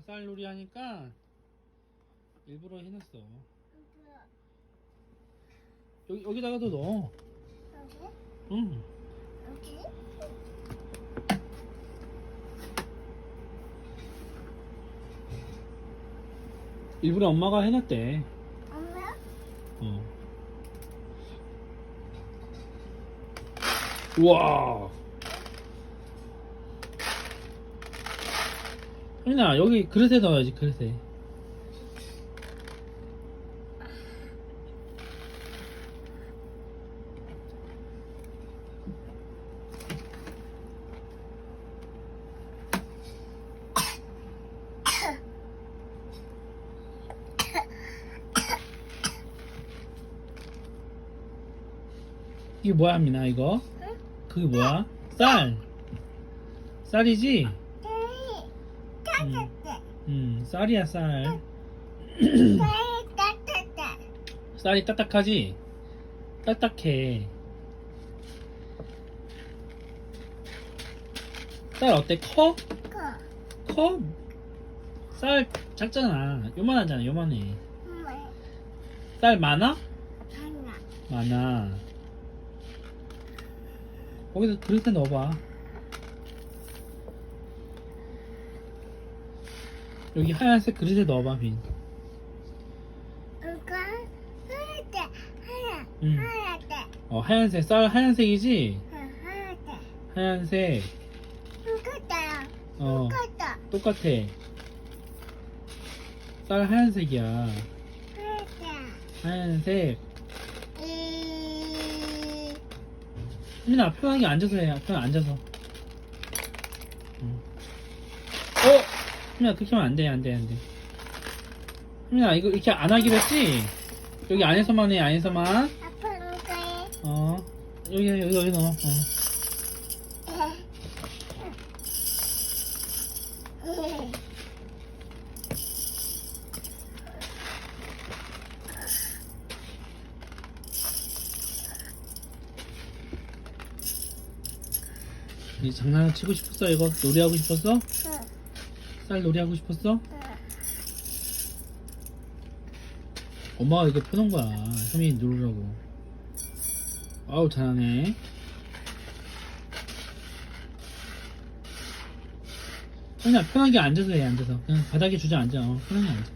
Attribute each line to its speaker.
Speaker 1: 쌀놀이 하니까 일부러 해놨어. 여기 여기다가도 넣어.
Speaker 2: 여기?
Speaker 1: 응.
Speaker 2: 여기?
Speaker 1: 일부러 엄마가 해놨대.
Speaker 2: 엄마?
Speaker 1: 어. 우와. 민아 여기 그릇에 넣어야지 그릇에. 이게 뭐야 혜민아 이거?
Speaker 2: 응?
Speaker 1: 그게 뭐야? 쌀. 쌀이지?
Speaker 2: 따뜻해.
Speaker 1: 음 쌀이야 쌀.
Speaker 2: 쌀이 따뜻해.
Speaker 1: 쌀이 딱딱하지? 딱딱해. 쌀 어때? 커?
Speaker 2: 커.
Speaker 1: 커? 쌀 작잖아. 요만하잖아, 요만해.
Speaker 2: 엄마.
Speaker 1: 쌀 많아?
Speaker 2: 하나.
Speaker 1: 많아. 거기다 그릇에 넣어봐. 여기 하얀색 그릇에 넣어봐, 빈.
Speaker 2: 이거 하얗게. 하얗.
Speaker 1: 응.
Speaker 2: 하얗게.
Speaker 1: 어, 하얀색, 쌀 하얀색이지?
Speaker 2: 응, 하얗게.
Speaker 1: 하얀색.
Speaker 2: 똑같아요.
Speaker 1: 어,
Speaker 2: 똑같아.
Speaker 1: 똑같아. 쌀 하얀색이야.
Speaker 2: 하얗게.
Speaker 1: 하얀색.
Speaker 2: 이.
Speaker 1: 혜민아, 편하게 앉아서 해. 편하게 앉아서. 응. 어? 혜민아, 그렇게 하면 안 돼, 안 돼, 안 돼. 혜민아, 이거 이렇게 안 하기로 했지? 여기 안에서만 해, 안에서만.
Speaker 2: 아빠는 거에.
Speaker 1: 어. 여기, 여기, 여기 넣어. 어. 이 장난을 치고 싶었어, 이거? 놀이하고 싶었어? 쌀 놀이 하고 싶었어? 엄마가 이거 펴놓은 거야. 혐이 누르라고. 아우, 잘하네. 그냥 편하게 앉아서 해, 앉아서. 그냥 바닥에 주저 앉아. 어, 편하게 앉아.